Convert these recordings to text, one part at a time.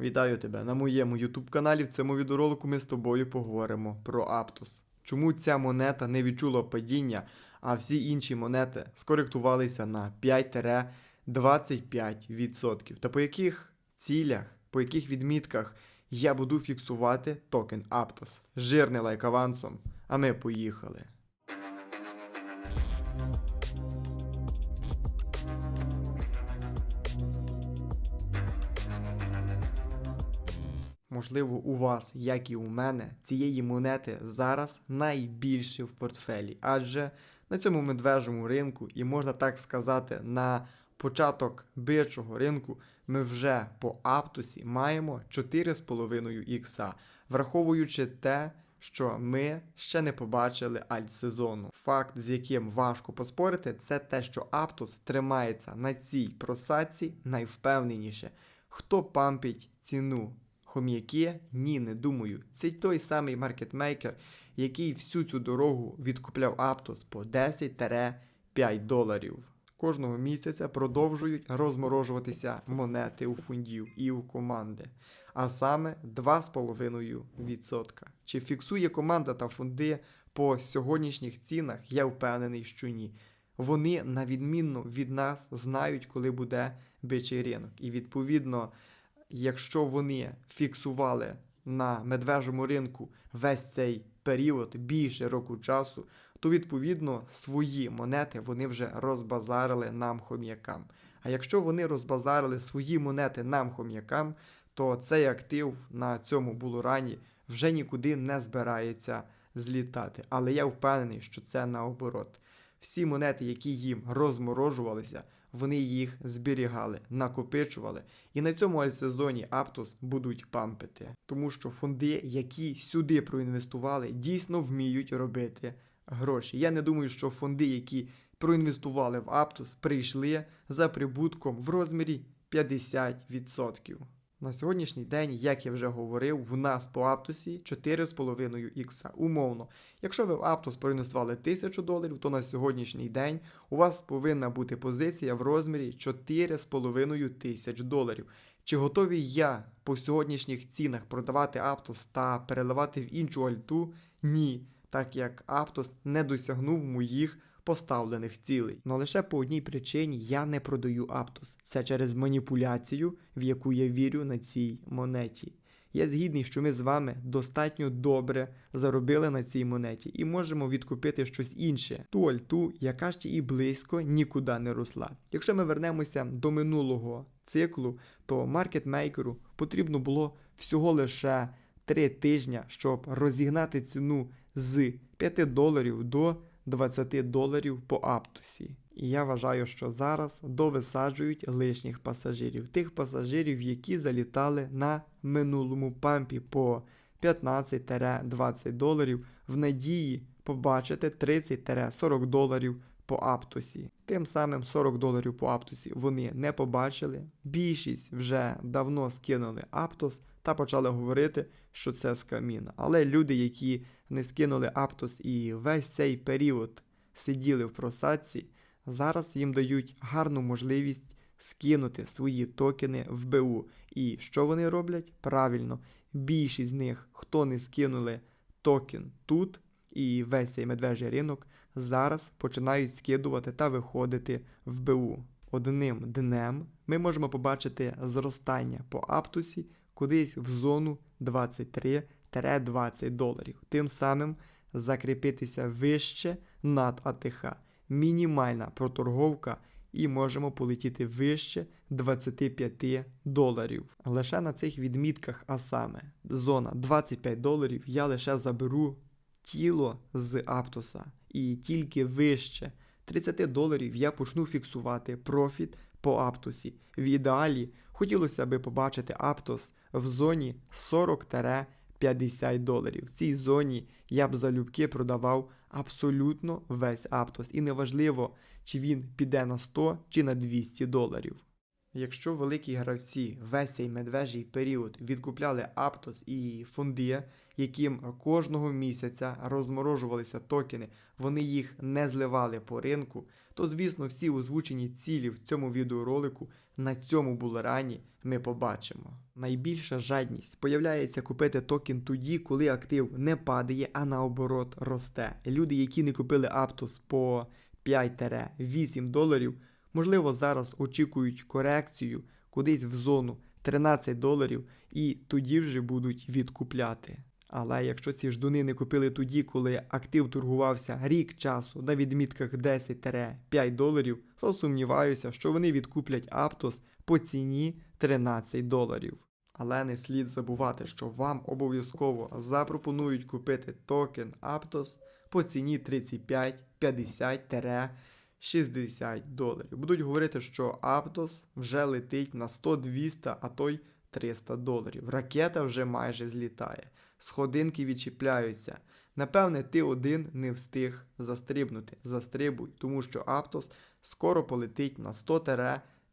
Вітаю тебе на моєму YouTube каналі. В цьому відеоролику ми з тобою поговоримо про Aptos. Чому ця монета не відчула падіння, а всі інші монети скоректувалися на 5-25%. Та по яких цілях, по яких відмітках я буду фіксувати токен Aptos? Жирний лайк авансом, а ми поїхали. Можливо, у вас, як і у мене, цієї монети зараз найбільше в портфелі, адже на цьому медвежому ринку, і можна так сказати, на початок бичого ринку ми вже по Аптусі маємо 4,5 ікса, враховуючи те, що ми ще не побачили альт-сезону. Факт, з яким важко поспорити, це те, що Аптус тримається на цій просадці найвпевненіше. Хто пампить ціну? Хом'яки? Ні, не думаю. Це той самий маркетмейкер, який всю цю дорогу відкупляв Аптос по 10-5 доларів. Кожного місяця продовжують розморожуватися монети у фондів і у команди, а саме 2,5%. Чи фіксує команда та фонди по сьогоднішніх цінах, я впевнений, що ні. Вони, на відмінно від нас, знають, коли буде бичий ринок. І відповідно якщо вони фіксували на медвежому ринку весь цей період більше року часу, то відповідно свої монети вони вже розбазарили нам хом'якам. А якщо вони розбазарили свої монети нам хом'якам, то цей актив на цьому булурані вже нікуди не збирається злітати. Але я впевнений, що це наоборот. Всі монети, які їм розморожувалися, вони їх зберігали, накопичували, і на цьому альтсезоні Aptos будуть пампити, тому що фонди, які сюди проінвестували, дійсно вміють робити гроші. Я не думаю, що фонди, які проінвестували в Aptos, прийшли за прибутком в розмірі 50%. На сьогоднішній день, як я вже говорив, в нас по Аптосі 4,5 ікса. Умовно. Якщо ви в Аптос проінвестували 1000 доларів, то на сьогоднішній день у вас повинна бути позиція в розмірі 4,5 тисяч доларів. Чи готовий я по сьогоднішніх цінах продавати Аптос та переливати в іншу альту? Ні, так як Аптос не досягнув моїх поставлених цілей. Но лише по одній причині я не продаю Аптос. Це через маніпуляцію, в яку я вірю на цій монеті. Я згідний, що ми з вами достатньо добре заробили на цій монеті і можемо відкупити щось інше, ту альту, яка ще і близько нікуди не росла. Якщо ми вернемося до минулого циклу, то маркетмейкеру потрібно було всього лише 3 тижні, щоб розігнати ціну з 5 доларів до 20 доларів по Аптусі. І я вважаю, що зараз довисаджують лишніх пасажирів, тих пасажирів, які залітали на минулому пампі по 15-20 доларів, в надії побачити 30-40 доларів по Аптусі. Тим самим 40 доларів по Аптусі вони не побачили. Більшість вже давно скинули Аптос та почали говорити, що це скаміна. Але люди, які не скинули Аптос і весь цей період сиділи в просадці, зараз їм дають гарну можливість скинути свої токени в БУ. І що вони роблять? Правильно, більшість з них, хто не скинули токен тут, і весь цей медвежий ринок зараз починають скидувати та виходити в БУ. Одним днем ми можемо побачити зростання по Аптусі кудись в зону 23-20 доларів. Тим самим закріпитися вище над АТХ. Мінімальна проторговка і можемо полетіти вище 25 доларів. Лише на цих відмітках, а саме зона 25 доларів, я лише заберу тіло з Аптоса. І тільки вище 30 доларів я почну фіксувати профіт по Аптосі. В ідеалі хотілося би побачити Аптос в зоні 40-50 доларів. В цій зоні я б залюбки продавав абсолютно весь Аптос. І неважливо, чи він піде на 100 чи на 200 доларів. Якщо великі гравці весь цей медвежий період відкупляли Аптос і фонди, яким кожного місяця розморожувалися токени, вони їх не зливали по ринку, то звісно всі озвучені цілі в цьому відеоролику на цьому булерані ми побачимо. Найбільша жадність появляється купити токен тоді, коли актив не падає, а наоборот росте. Люди, які не купили Аптос по 5-8 доларів, можливо, зараз очікують корекцію кудись в зону 13 доларів і тоді вже будуть відкупляти. Але якщо ці ждуни не купили тоді, коли актив торгувався рік часу на відмітках 10-5 доларів, то сумніваюся, що вони відкуплять Аптос по ціні 13 доларів. Але не слід забувати, що вам обов'язково запропонують купити токен Aptos по ціні 35-50-60 доларів. Будуть говорити, що Aptos вже летить на 100-200, а то й 300 доларів. Ракета вже майже злітає. Сходинки відчіпляються. Напевне, ти один не встиг застрибнути. Застрибуй, тому що Aptos скоро полетить на 100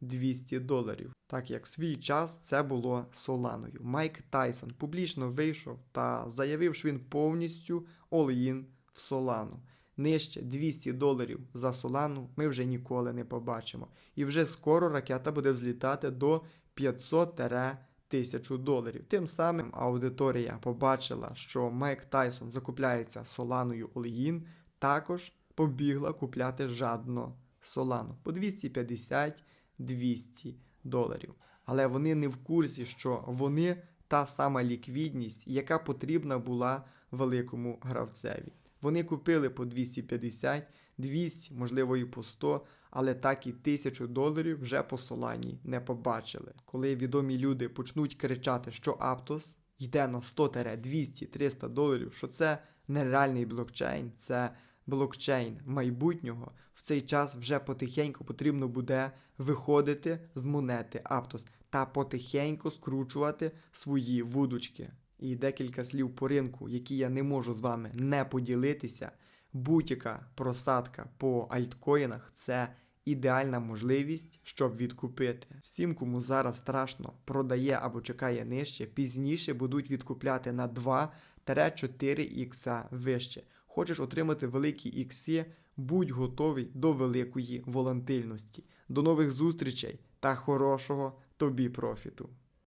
200 доларів. Так як в свій час це було Соланою. Майк Тайсон публічно вийшов та заявив, що він повністю all-in в Солану. Нижче 200 доларів за Солану ми вже ніколи не побачимо. І вже скоро ракета буде взлітати до 500 1000 доларів. Тим самим аудиторія побачила, що Майк Тайсон закупляється Соланою all-in, також побігла купляти жадно Солану по 250 200 доларів. Але вони не в курсі, що вони та сама ліквідність, яка потрібна була великому гравцеві. Вони купили по 250, 200, можливо, і по 100, але так і 1000 доларів вже по Солані не побачили. Коли відомі люди почнуть кричати, що Аптос йде на 100 200 300 доларів, що це нереальний блокчейн, це блокчейн майбутнього, в цей час вже потихеньку потрібно буде виходити з монети Аптос та потихеньку скручувати свої вудочки. І декілька слів по ринку, які я не можу з вами не поділитися. Будь-яка просадка по альткоїнах це ідеальна можливість, щоб відкупити. Всім, кому зараз страшно, продає або чекає нижче, пізніше будуть відкупляти на 2-4 ікса вище. Хочеш отримати великі ікси, будь готовий до великої волатильності. До нових зустрічей та хорошого тобі профіту!